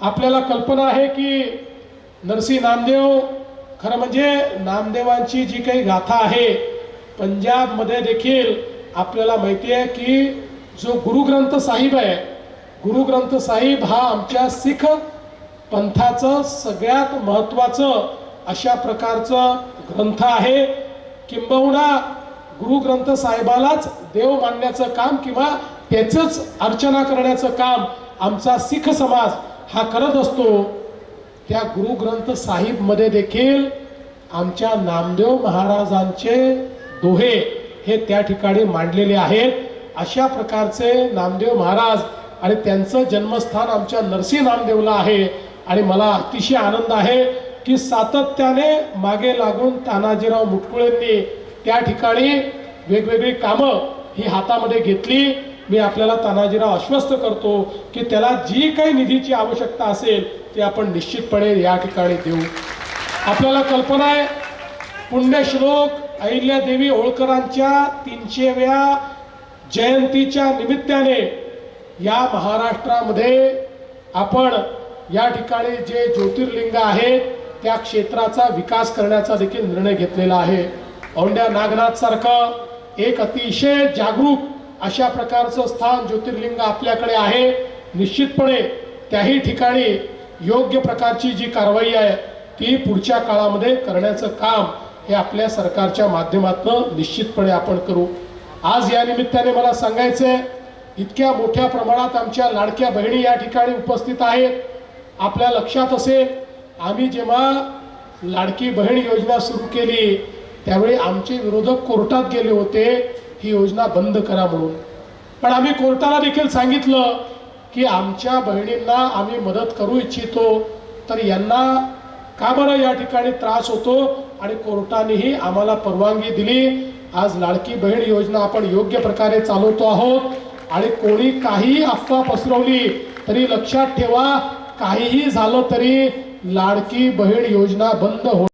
आपल्याला कल्पना आहे की नरसी नामदेव खरं म्हणजे नामदेवांची जी काही गाथा आहे पंजाबमध्ये देखील आपल्याला माहिती आहे की जो गुरुग्रंथ साहिब आहे गुरुग्रंथ साहिब हा आमच्या सिख पंथाचं सगळ्यात महत्त्वाचं अशा प्रकारचं ग्रंथ आहे. किंबहुना गुरुग्रंथ साहेबालाच देव मानण्याचं काम किंवा त्याचंच अर्चना करण्याचं काम आमचा सिख समाज हा करत असतो. त्या गुरुग्रंथ साहिबमध्ये देखील आमच्या नामदेव महाराजांचे दोहे हे त्या ठिकाणी मांडलेले आहेत. अशा प्रकारचे नामदेव महाराज आणि त्यांचं जन्मस्थान आमच्या नरसी नामदेवला आहे. आणि मला अतिशय आनंद आहे की सातत्याने मागे लागून तानाजीराव मुटकुळेंनी त्या ठिकाणी वेगवेगळी कामं ही हातामध्ये घेतली. मी आपल्याला तानाजीराव आश्वस्त करतो की त्याला जी काही निधीची आवश्यकता असेल ती आपण निश्चितपणे या ठिकाणी देऊ. आपल्याला कल्पना आहे पुण्यश्लोक अहिल्यादेवी होळकरांच्या तीनशेव्या जयंतीच्या निमित्ताने या महाराष्ट्रामध्ये आपण या ठिकाणी जे ज्योतिर्लिंग आहेत त्या क्षेत्राचा विकास करण्याचा देखील निर्णय घेतलेला आहे. औंड्या नागनाथ सारखं एक अतिशय जागरूक अशा प्रकारचं स्थान ज्योतिर्लिंग आपल्याकडे आहे. निश्चितपणे त्याही ठिकाणी योग्य प्रकारची जी कारवाई आहे ती पुढच्या काळामध्ये करण्याचं काम हे आपल्या सरकारच्या माध्यमातून निश्चितपणे आपण करू. आज या निमित्ताने मला सांगायचं आहे इतक्या मोठ्या प्रमाणात आमच्या लाडक्या बहिणी या ठिकाणी उपस्थित आहेत. आपल्या लक्षात असेल आम्ही जेव्हा लाडकी बहीण योजना सुरू केली त्यावेळी आमचे विरोधक कोर्टात गेले होते. ही योजना बंद करा म्हणून. पण आम्ही कोर्टाला देखील सांगितलं की आमच्या बहिणींना आम्ही मदत करू इच्छितो तर यांना का बरं या ठिकाणी त्रास होतो आणि कोर्टानेही आम्हाला परवानगी दिली? आज लाडकी बहीण योजना आपण योग्य प्रकारे चालवतो आहोत आणि कोणी काही अफवा पसरवली तरी लक्षात ठेवा काहीही झालं तरी लाडकी बहीण योजना बंद हो